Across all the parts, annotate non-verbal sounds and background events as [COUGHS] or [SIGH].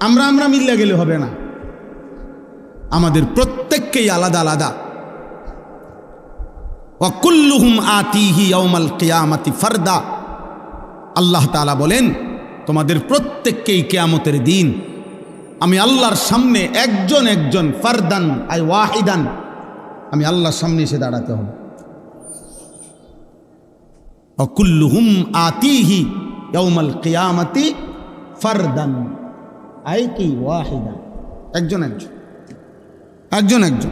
আমরা আমরা মিললে গেলে হবে না। আমাদের প্রত্যেককেই আলাদা আলাদা। অকুল্লুহুম আতিহি অমাল কেয়ামাতি ফারদা। আল্লাহ তাআলা বলেন, তোমাদের প্রত্যেককেই কেয়ামতের দিন আমি আল্লাহর সামনে একজন একজন ফারদান, আই ওয়াহিদান, আমি আল্লাহর সামনে এসে দাঁড়াতে হবে। অকুল্লুহুম আতিহি ইয়াউমাল কেয়ামাতি ফারদান। আই কি ওয়াহিদান একজন একজন। একজন একজন।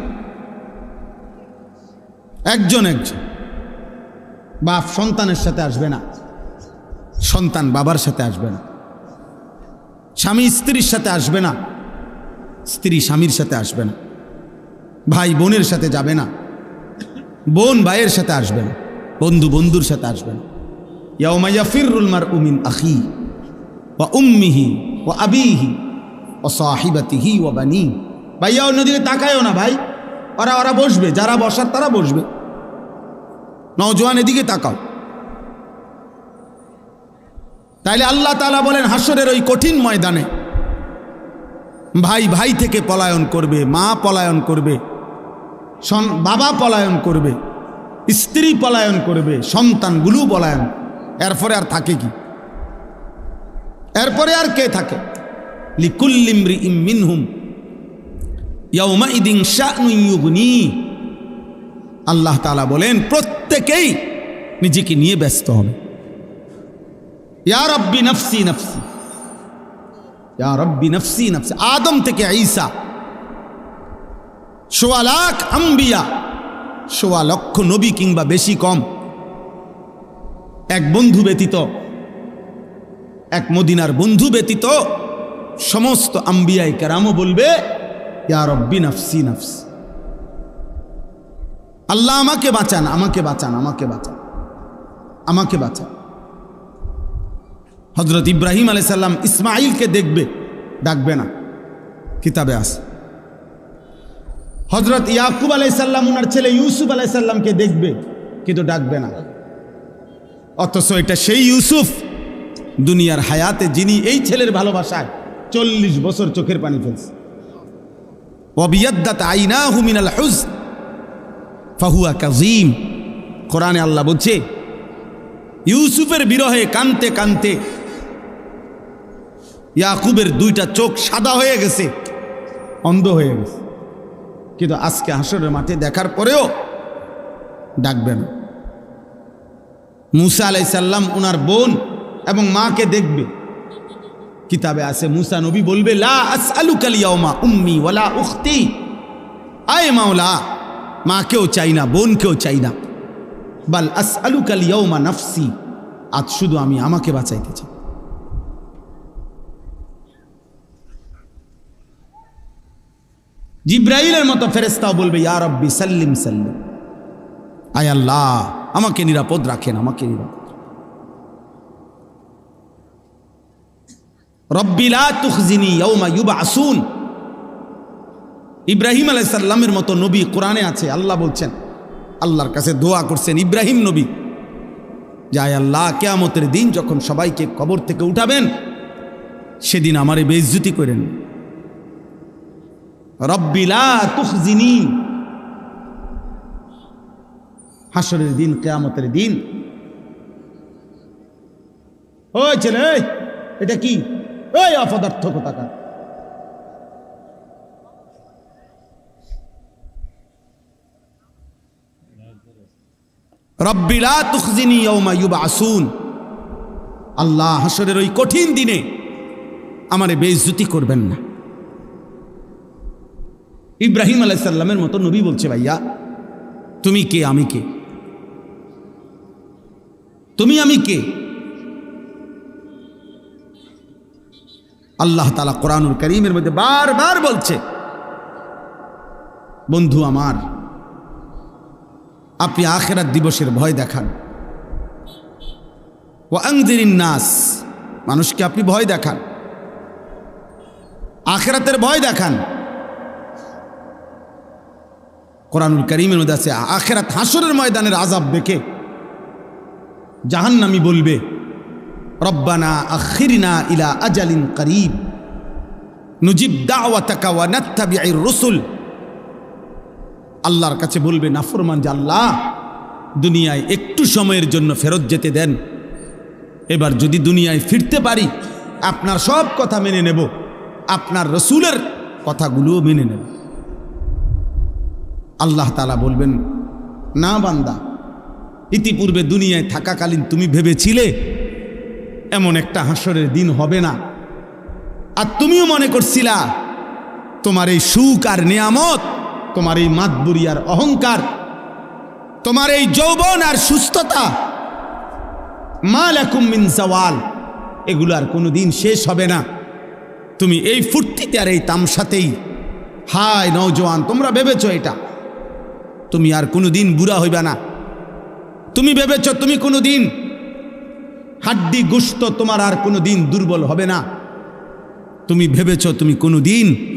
একজন একজন। বাপ সন্তানের সাথে আসবে না। সন্তান বাবার সাথে আসবে না। স্বামী স্ত্রীর সাথে আসবে না। স্ত্রী স্বামীর সাথে আসবে না। ভাই বোনের সাথে যাবে না। বোন ভাইয়ের সাথে আসবে না। বন্ধু বন্ধুর সাথে আসবে না। ইয়াউমাইয়া ফিরুল মার উমিন আখি ও উম্মিহি ও আবিহি ও সাহিবাতিহি ও বানি। ভাইয়া অন্যদিকে তাকায়ও না ভাই। ওরা ওরা বসবে, যারা বসার তারা বসবে। নওজোয়ান, এদিকে তাকাও। তাইলে আল্লাহ তালা বলেন হাসরের ওই কঠিন ময়দানে ভাই ভাই থেকে পলায়ন করবে, মা পলায়ন করবে বাবা পলায়ন করবে, স্ত্রী পলায়ন করবে সন্তানগুলো পলায়ন। এরপরে আর থাকে কি? এরপরে আর কে থাকে? লিকুল্লিমরি ইম মিনহুম। ইয়াউমা ইদিন শাহনুগুনি আল্লাহ তালা বলেন, প্রত্যেকেই নিজেকে নিয়ে ব্যস্ত হবে। ইয়া রব্বি নফসি নফসি। ইয়া রব্বি নফসি নফসি। আদম থেকে ঈসা। সোয়া লাখ আম্বিয়া। সোয়া লক্ষ নবী কিংবা বেশি কম। এক বন্ধু ব্যতীত এক মদিনার বন্ধু ব্যতীত সমস্ত আম্বিয়াই কেরামও বলবে, ইয়া নফসি নফসি। আল্লাহ আমাকে বাঁচান আমাকে বাঁচান আমাকে বাঁচান আমাকে বাঁচান। হজরত ইব্রাহিম আলাইসাল্লাম ইসমাইলকে দেখবে, ডাকবে না, কিতাবে আছে। হজরত ইয়াকুব আলাইসাল্লাম ওনার ছেলে ইউসুফ আলাইসাল্লামকে দেখবে, কিন্তু ডাকবে না। অথচ এটা সেই ইউসুফ দুনিয়ার হায়াতে যিনি এই ছেলের ভালোবাসায় চল্লিশ বছর চোখের পানি ফেলছে। অবিয়াদ্দাত আইনা হুমিনাল হুজ ফাহুয়া কাজিম কোরআনে আল্লাহ বলছে, ইউসুফের বিরহে কানতে কানতে ইয়াকুবের দুইটা চোখ সাদা হয়ে গেছে, অন্ধ হয়ে গেছে। কিন্তু আজকে হাসরের মাঠে দেখার পরেও ডাকবে না। মুসা আলাইসাল্লাম ওনার বোন এবং মাকে দেখবে। কিতাবে আছে, মুসা নবী বলবে, লা আসআলুকা লিয়াউমা উম্মি ওয়ালা উখতি। আয় মাওলা, মাকেও চাই না, বোনকেও চাই না। বাল আসআলুকা লিয়াউমা নাফসি, আজ শুধু আমি আমাকে বাঁচাইতে চাই। জিব্রাইলের মতো ফেরেস্তাও বলবে, ইয়া রব্বি, সাল্লিম সাল্লিম। আয় আল্লাহ, আমাকে নিরাপদ রাখেন, আমাকে নিরাপদ রব্বিলা তুখজিনি ইয়ৌমা ইউবা আসুন ইব্রাহিম আলাইসাল্লামের মতো নবী কোরআনে আছে, আল্লাহ বলছেন, আল্লাহর কাছে দোয়া করছেন, ইব্রাহিম নবী। যায় আল্লাহ, কেয়ামতের দিন যখন সবাইকে কবর থেকে উঠাবেন, সেদিন আমারে বেইজ্জুতি করেন। রব্বিলা তুখজিনি। হাসরের দিন, কেয়ামতের দিন। ওই ছেলে এটা কি? ওই অপদার্থ কোথাকার রব্বিলা তুখজিনি ইয়ৌমা ইউবাসুন। আল্লাহ হাসরের ওই কঠিন দিনে আমারে বেইজ্জতি করবেন না। ইব্রাহিম আলাইসাল্লামের মতো নবী বলছে, ভাইয়া, তুমি কে? আমি কে? তুমি আমি কে? আল্লাহ তালা কোরআনুল করিমের মধ্যে বারবার বলছে, বন্ধু আমার, আপনি আখেরাত দিবসের ভয় দেখান। ও নাস, মানুষকে আপনি ভয় দেখান। আখেরাতের ভয় দেখান। কোরআনুল করিমের মধ্যে আছে, আখেরাত হাসরের ময়দানের আজাব দেখে জাহান্নামি বলবে রব্বানা আখিরিনা ইলা আজালিন করিব। নুজিব দাওয়াতাকা ওয়া নাত্তাবিউর রসুল। আল্লাহর কাছে বলবে নাফরমান যে আল্লাহ, দুনিয়ায় একটু সময়ের জন্য ফেরত যেতে দেন। এবার যদি দুনিয়ায় ফিরতে পারি, আপনার সব কথা মেনে নেব। আপনার রসুলের কথাগুলোও মেনে নেব। আল্লাহ তালা বলবেন, না বান্দা, ইতিপূর্বে দুনিয়ায় থাকাকালীন তুমি ভেবেছিলে এমন একটা হাসরের দিন হবে না। আর তুমিও মনে করছিলা, তোমার এই সুখ আর নিয়ামত, তোমার এই মাতবুরি আর অহংকার, তোমার এই যৌবন আর সুস্থতা মাল মিন সওয়াল এগুলো আর কোনো দিন শেষ হবে না। তুমি এই ফুর্তিতে আর এই তামসাতেই, হায় নৌজওয়ান তোমরা ভেবেছ এটা। তুমি আর কোনো দিন বুড়া হইবে না। তুমি ভেবেছ তুমি কোনো দিন হাড্ডি গুস্ত তোমার আর কোনো দিন দুর্বল হবে না। তুমি ভেবেছ তুমি কোনো দিন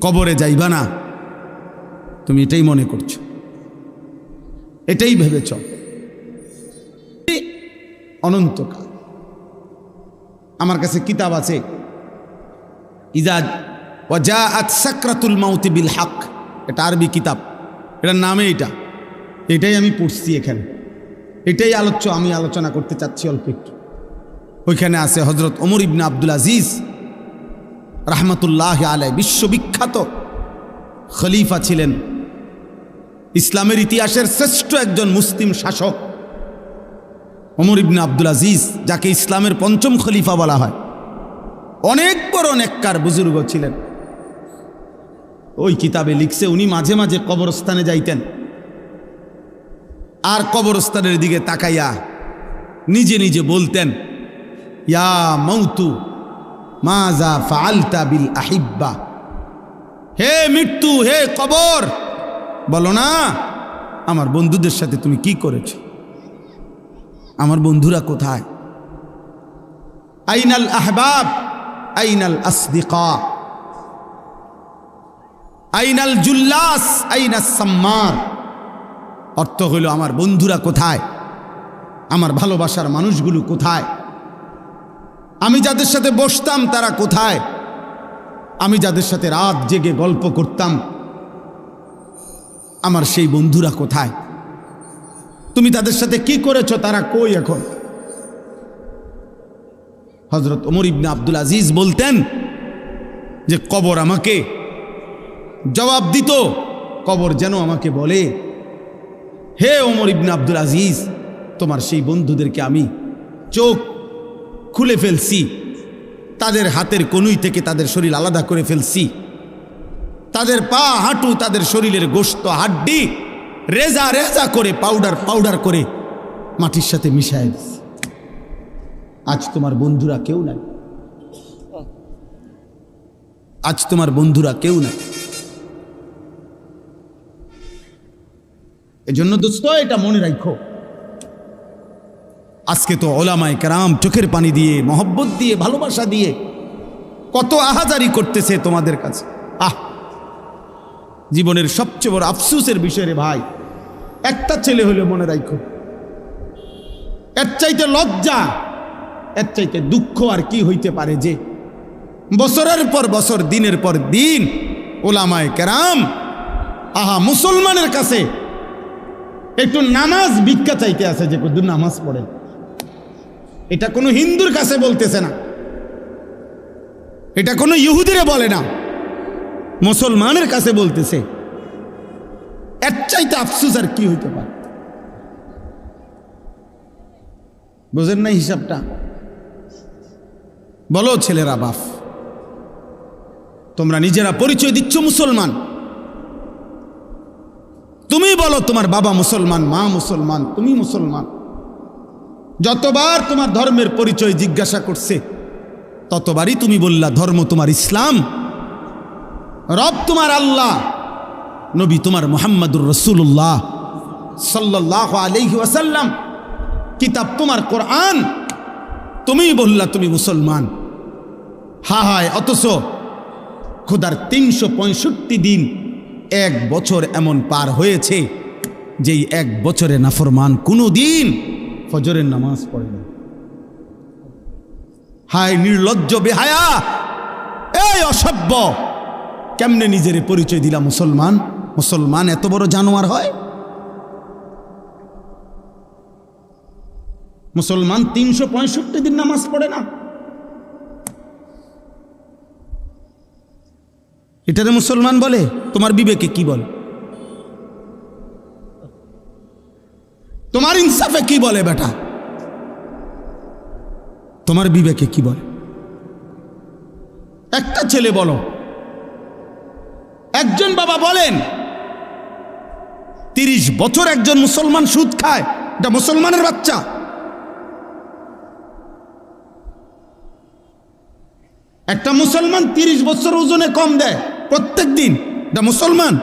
কবরে যাইবা না। তুমি এটাই মনে করছ। এটাই ভেবেছ। অনন্তকাল। আমার কাছে কিতাব আছে। ইজাজ ওয়াজা আত সাকরাতুল মাউতি বিল হক। এটা আরবি কিতাব। এটার নামে এটা। এটাই আমি পড়ছি এখানে। এটাই আলোচ্য, আমি আলোচনা করতে চাচ্ছি অল্প একটু। ওইখানে আছে হজরত ওমর ইবনে আব্দুল আজিজ, রাহমাতুল্লাহ আলাই বিশ্ববিখ্যাত খলিফা ছিলেন। ইসলামের ইতিহাসের শ্রেষ্ঠ একজন মুসলিম শাসক ওমর ইবনে আব্দুল আজিজ, যাকে ইসলামের পঞ্চম খলিফা বলা হয়। অনেক বড় নেককার বুজুর্গ ছিলেন। ওই কিতাবে লিখছে, উনি মাঝে মাঝে কবরস্থানে যাইতেন। আর কবরস্থানের দিকে তাকাইয়া নিজে নিজে বলতেন, ইয়া মৌতু মাজা ফালতা বিল আহিব্বা? হে মৃত্যু, হে কবর! বলো না, আমার বন্ধুদের সাথে তুমি কি করেছ? আমার বন্ধুরা কোথায়? আইনাল আহবাব, আইনাল আসদিকা। আইনাল জুল্লাস, আইনাস সাম্মার। অর্থ হইল, আমার বন্ধুরা কোথায়? আমার ভালোবাসার মানুষগুলো কোথায়? আমি যাদের সাথে বসতাম, তারা কোথায়? আমি যাদের সাথে রাত জেগে গল্প করতাম, আমার সেই বন্ধুরা কোথায়? তুমি তাদের সাথে কি করেছ? তারা কই এখন? হজরত ওমর ইবনে আব্দুল আজিজ বলতেন যে, কবর আমাকে। জবাব দিত, কবর যেন আমাকে বলে। হে ওমর ইবনে আব্দুল আজিজ, তোমার সেই বন্ধুদেরকে আমি চোখ খুলে ফেলছি। তাদের হাতের কনুই থেকে তাদের শরীর আলাদা করে ফেলছি। তাদের পা হাঁটু তাদের শরীরের গোস্ত হাড্ডি রেজা রেজা করে পাউডার পাউডার করে মাটির সাথে মিশায় আজ তোমার বন্ধুরা কেউ নাই। আজ তোমার বন্ধুরা কেউ নাই। এজন্য দোস্ত, এটা মনে রাখো। আজকে তো ওলামায় কেরাম চোখের পানি দিয়ে, মহব্বত দিয়ে, ভালোবাসা দিয়ে কত আহাজারি করতেছে তোমাদের কাছে। আহ! জীবনের সবচেয়ে বড় আফসুসের বিষয় রে ভাই। একটা ছেলে হলে মনে রাখো। এর চাইতে লজ্জা, এর চাইতে দুঃখ আর কি হইতে পারে যে বছরের পর বছর, দিনের পর দিন ওলামায় কেরাম, আহা, মুসলমানের কাছে একটু নামাজ ভিক্ষা চাইতে আছে যে কদু নামাজ পড়ে। এটা কোনো হিন্দুর কাছে বলতেছে না। এটা কোনো ইহুদিরে বলে না। মুসলমানের কাছে বলতেছে। এর চাইতে আফসুস আর কি হইতে পারে? বুঝেন না হিসাবটা? বলো ছেলেরা বাফ, তোমরা নিজেরা পরিচয় দিচ্ছ মুসলমান। তুমি বলো তোমার বাবা মুসলমান, মা মুসলমান, তুমি মুসলমান। যতবার তোমার ধর্মের পরিচয় জিজ্ঞাসা করছে, ততবারই তুমি বললা, ধর্ম তোমার ইসলাম, রব তোমার আল্লাহ, নবী তোমার মোহাম্মদুর রসুল্লাহ সাল্লাহ আলহি ওয়াসাল্লাম, কিতাব তোমার কোরআন তুমি বললা তুমি মুসলমান। হা হায়, অথচ খোদার তিনশো পঁয়ষট্টি দিন এক বছর এমন পার হয়েছে যেই এক বছরে নাফরমান কোনো দিন ফজরের নামাজ পড়ে না। হায় নির্লজ্জ বেহায়া, এই অসভ্য। কেমনে নিজের পরিচয় দিলা মুসলমান? মুসলমান এত বড় জানোয়ার হয়? মুসলমান তিনশো পঁয়ষট্টি দিন নামাজ পড়ে না। এটারে মুসলমান বলে? তোমার বিবেকে কি বলে? তোমার ইনসাফে কি বলে বেটা? তোমার বিবেকে কি বলে? একটা ছেলে বলো। একজন বাবা বলেন, তিরিশ বছর একজন মুসলমান সুদ খায়, এটা মুসলমানের বাচ্চা। একটা মুসলমান তিরিশ বছর ওজনে কম দেয় প্রত্যেক দিন এটা মুসলমান।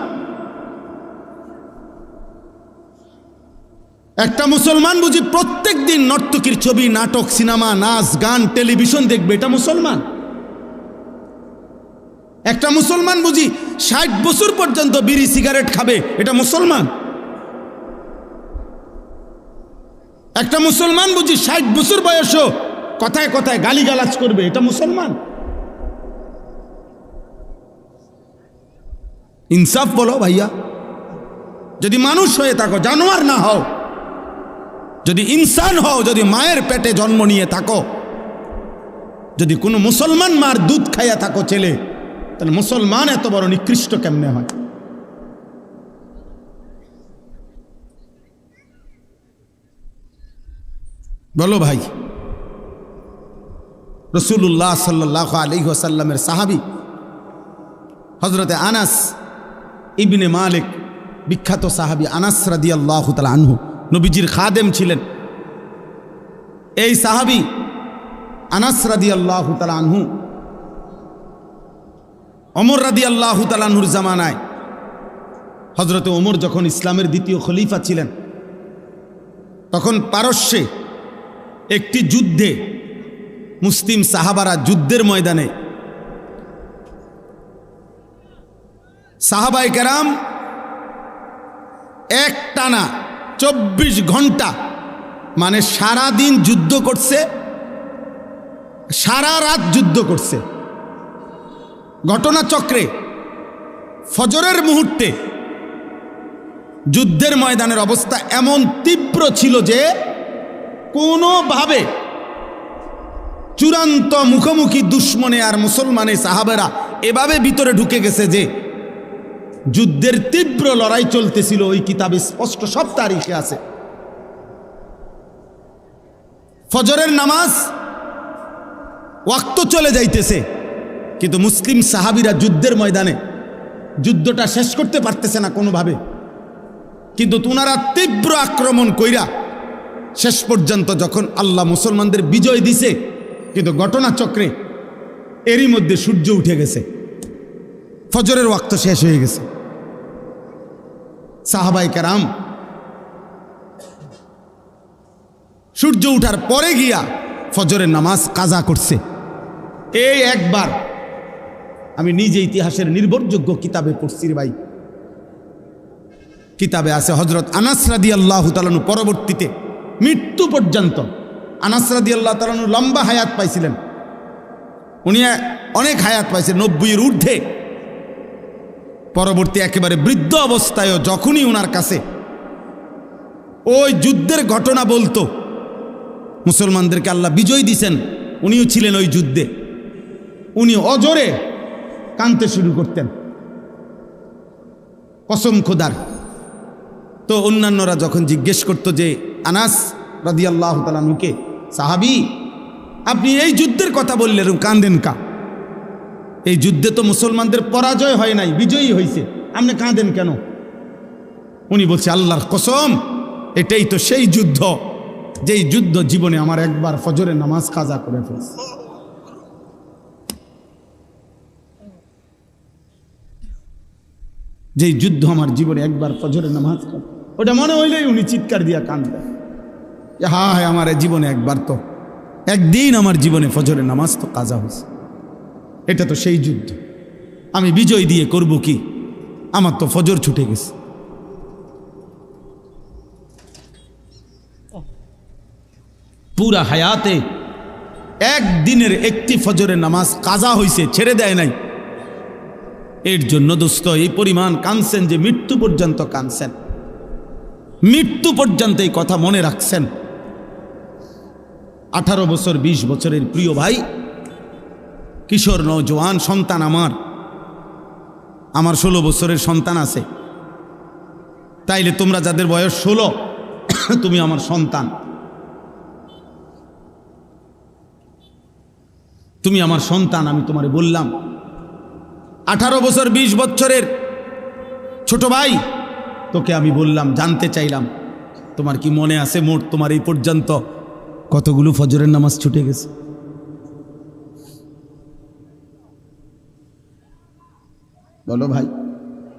একটা মুসলমান বুঝি প্রত্যেক দিন নর্তকীর ছবি, নাটক, সিনেমা, নাচ, গান, টেলিভিশন দেখবে, এটা মুসলমান। একটা মুসলমান বুঝি ষাট বছর পর্যন্ত বিড়ি সিগারেট খাবে, এটা মুসলমান। একটা মুসলমান বুঝি ষাট বছর বয়সও কথায় কথায় গালিগালাজ করবে, এটা মুসলমান। ইনসাফ বলো ভাইয়া। যদি মানুষ হয়ে থাকো, জানোয়ার না হও। যদি ইনসান হও, যদি মায়ের পেটে জন্ম নিয়ে থাকো। যদি কোনো মুসলমান মার দুধ খাইয়া থাকো ছেলে, তাহলে মুসলমান এত বড় নিকৃষ্ট কেমনে হয়? বলো ভাই রসুল্লাহ সাল্লাহ আলী ওসাল্লামের সাহাবি হজরতে আনাস ইবনে মালিক, বিখ্যাত সাহাবি আনাস রাদি আনহু, নবীজির খাদেম ছিলেন। এই সাহাবি আনাস রাদি আল্লাহ আনহু অমর রাদি আল্লাহ তালানহুর জামানায় হজরতে ওমর যখন ইসলামের দ্বিতীয় খলিফা ছিলেন, তখন পারস্যে একটি যুদ্ধে মুসলিম সাহাবারা যুদ্ধের ময়দানে সাহাবাই কেরাম এক টানা চব্বিশ ঘণ্টা মানে সারা দিন যুদ্ধ করছে, সারা রাত যুদ্ধ করছে। ঘটনাচক্রে ফজরের মুহূর্তে যুদ্ধের ময়দানের অবস্থা এমন তীব্র ছিল যে কোনোভাবে চূড়ান্ত মুখোমুখি দুশ্মনে আর মুসলমানে সাহাবেরা এভাবে ভিতরে ঢুকে গেছে যে যুদ্ধের তীব্র লড়াই চলতেছিল, ওই কিতাবে স্পষ্ট সব তারিখে আছে। ফজরের নামাজ ওয়াক্ত চলে যাইতেছে, কিন্তু মুসলিম সাহাবিরা যুদ্ধের ময়দানে যুদ্ধটা শেষ করতে পারতেছে না কোনোভাবে। কিন্তু তোনারা তীব্র আক্রমণ কইরা শেষ পর্যন্ত যখন আল্লাহ মুসলমানদের বিজয় দিছে, কিন্তু ঘটনাচক্রে এরই মধ্যে সূর্য উঠে গেছে। ফজরের ওয়াক্ত শেষ হয়ে গেছে। সাহাবাই কারাম। সূর্য উঠার পরে গিয়া ফজরের নামাজ কাজা করছে। এই একবার আমি নিজে ইতিহাসের নির্ভরযোগ্য কিতাবে পড়ছি ভাই। কিতাবে আছে হজরত আনাসরাদি আল্লাহ তালানু পরবর্তীতে মৃত্যু পর্যন্ত আনাসরাদি আল্লাহ তালানু লম্বা হায়াত পাইছিলেন। উনি অনেক হায়াত পাইছেন নব্বইয়ের ঊর্ধ্বে। পরবর্তী একেবারে বৃদ্ধ অবস্থায়ও যখনই ওনার কাছে ওই যুদ্ধের ঘটনা বলতো, মুসলমানদেরকে আল্লাহ বিজয় দিছেন, উনিও ছিলেন ওই যুদ্ধে। উনি অজরে কানতে শুরু করতেন। কসম খোদার। তো অন্যান্যরা যখন জিজ্ঞেস করতো যে, আনাস রাদি আল্লাহ তালানুকে সাহাবি, আপনি এই যুদ্ধের কথা বললেন কান্দেন কা? এই যুদ্ধে তো মুসলমানদের পরাজয় হয় নাই, বিজয়ী হয়েছে আপনি কাঁদেন কেন? উনি বলছে, আল্লাহর কসম, এটাই তো সেই যুদ্ধ, যেই যুদ্ধ জীবনে আমার একবার ফজরে নামাজ কাজা করে ফেলছে। যেই যুদ্ধ আমার জীবনে একবার ফজরে নামাজ ওটা মনে হইলেই উনি চিৎকার দিয়া কাঁদবেন। হা হ্যাঁ আমার জীবনে একবার তো, একদিন আমার জীবনে ফজরে নামাজ তো কাজা হয়েছে এটা তো সেই যুদ্ধ। আমি বিজয় দিয়ে করব কি? আমার তো ফজর ছুটে গেছে। পুরা হায়াতে একদিনের একটি ফজরের নামাজ কাজা হইছে, ছেড়ে দেয় নাই। এর জন্য দোস্ত, এই পরিমাণ কানছেন যে মৃত্যু পর্যন্ত কানছেন মৃত্যু পর্যন্ত এই কথা মনে রাখছেন। আঠারো বছর ২০ বছরের প্রিয় ভাই কিশোর নৌজওয়ান সন্তান আমার। আমার ষোলো বছরের সন্তান আছে। তাইলে তোমরা যাদের বয়স ষোলো, [COUGHS] তুমি আমার সন্তান। তুমি আমার সন্তান, আমি তোমারে বললাম। আঠারো বছর ২০ বছরের ছোট ভাই, তোকে আমি বললাম, জানতে চাইলাম, তোমার কি মনে আছে মোট? তোমার এই পর্যন্ত কতগুলো ফজরের নামাজ ছুটে গেছে? বলো ভাই।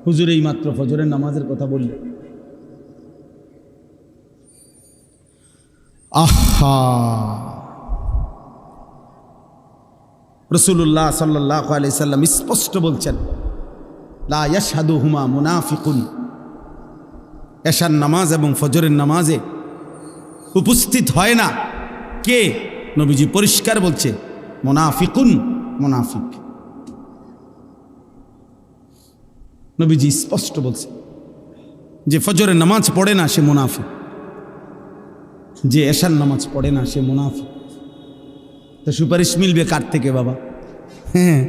হুজুর এই মাত্র ফজরের নামাজের কথা বললে। আহা। রসুল্লাহ সাল্লাহ আলাইসাল্লাম স্পষ্ট বলছেন লা ইয়াশহাদু হুমা মুনাফিকুন। এশার নামাজ এবং ফজরের নামাজে উপস্থিত হয় না। কে? নবীজি পরিষ্কার বলছে মোনাফিকুন মোনাফিক। নবীজি স্পষ্ট বলছে যে ফজরের নামাজ পড়ে না সে মুনাফিক। যে এশার নামাজ পড়ে না সে মুনাফিক। তো সুপারিশ মিলবে কার থেকে বাবা? হ্যাঁ।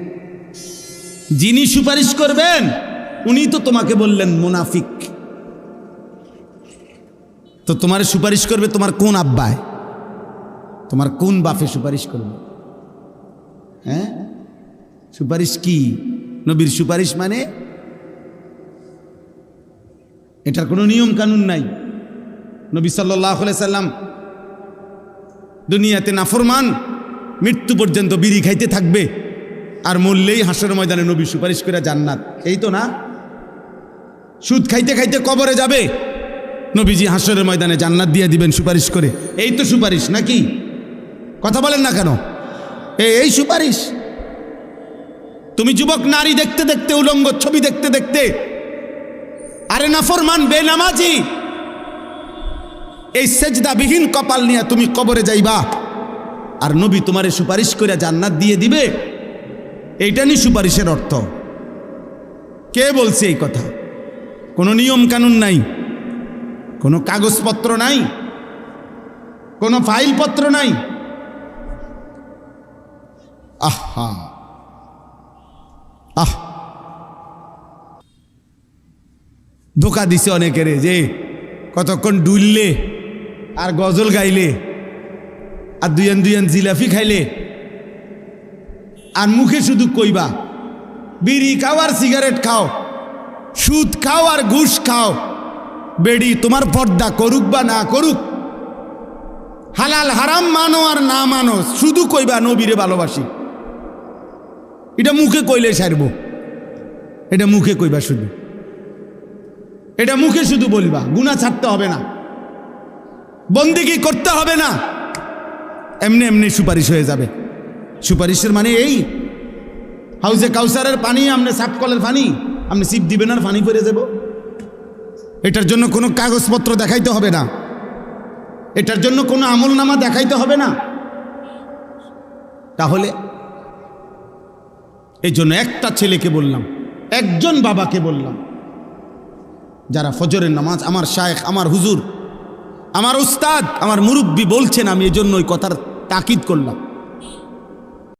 যিনি সুপারিশ করবেন, উনি তো তোমাকে বললেন মুনাফিক। তো তোমার সুপারিশ করবে তোমার কোন আব্বায়? তোমার কোন বাপে সুপারিশ করবে? হ্যাঁ? সুপারিশ কি? নবীর সুপারিশ মানে এটার কোনো নিয়ম কানুন নাই। নবী সাল্লাহ সাল্লাম দুনিয়াতে নাফরমান, মৃত্যু পর্যন্ত বিড়ি খাইতে থাকবে আর মরলেই হাসর ময়দানে নবী সুপারিশ করে জান্নাত। এই তো না? সুদ খাইতে খাইতে কবরে যাবে, নবীজি হাসরের ময়দানে জান্নাত দিয়ে দিবেন সুপারিশ করে। এই তো সুপারিশ নাকি? কথা বলেন না কেন? এই এই সুপারিশ। তুমি যুবক নারী দেখতে দেখতে, উলঙ্গ ছবি দেখতে দেখতে আরে নাফরমান বেনামাজি। এই সেজদাবিহীন কপাল নিয়ে তুমি কবরে যাইবা। আর নবী তোমারে সুপারিশ করে জান্নাত দিয়ে দিবে। এইটা নি সুপারিশের অর্থ। কে বলছে এই কথা? কোনো নিয়ম কানুন নাই। কোনো কাগজপত্র নাই। কোনো ফাইলপত্র নাই। আহা। আহ। ধোকা দিছে অনেকেরে যে কতক্ষণ ডুললে আর গজল গাইলে, আর দুইয়ান দুইয়ান জিলাফি খাইলে। আর মুখে শুধু কইবা, বিড়ি খাও আর সিগারেট খাও, সুদ খাও আর ঘুষ খাও, বেড়ি তোমার পর্দা করুক বা না করুক, হালাল হারাম মানো আর না মানো, শুধু কইবা নবীরে ভালোবাসি। এটা মুখে কইলে সারব, এটা মুখে কইবা শুধু এটা মুখে শুধু বলবা গুণা ছাড়তে হবে না। বন্দিগি করতে হবে না। এমনি এমনি সুপারিশ হয়ে যাবে। সুপারিশের মানে এই, হাউজে কাউসারের পানি আপনি সাপ কলের পানি আপনি সিপ দিবেন আর পানি পরে যাব। এটার জন্য কোনো কাগজপত্র দেখাইতে হবে না। এটার জন্য কোনো আমল নামা দেখাইতে হবে না। তাহলে এই জন্য একটা ছেলেকে বললাম, একজন বাবাকে বললাম যারা ফজরের নামাজ, আমার শায়েখ, আমার হুজুর, আমার উস্তাদ, আমার মুরব্বী বলছেন, আমি এজন্য ওই কথার তাকিদ করলাম।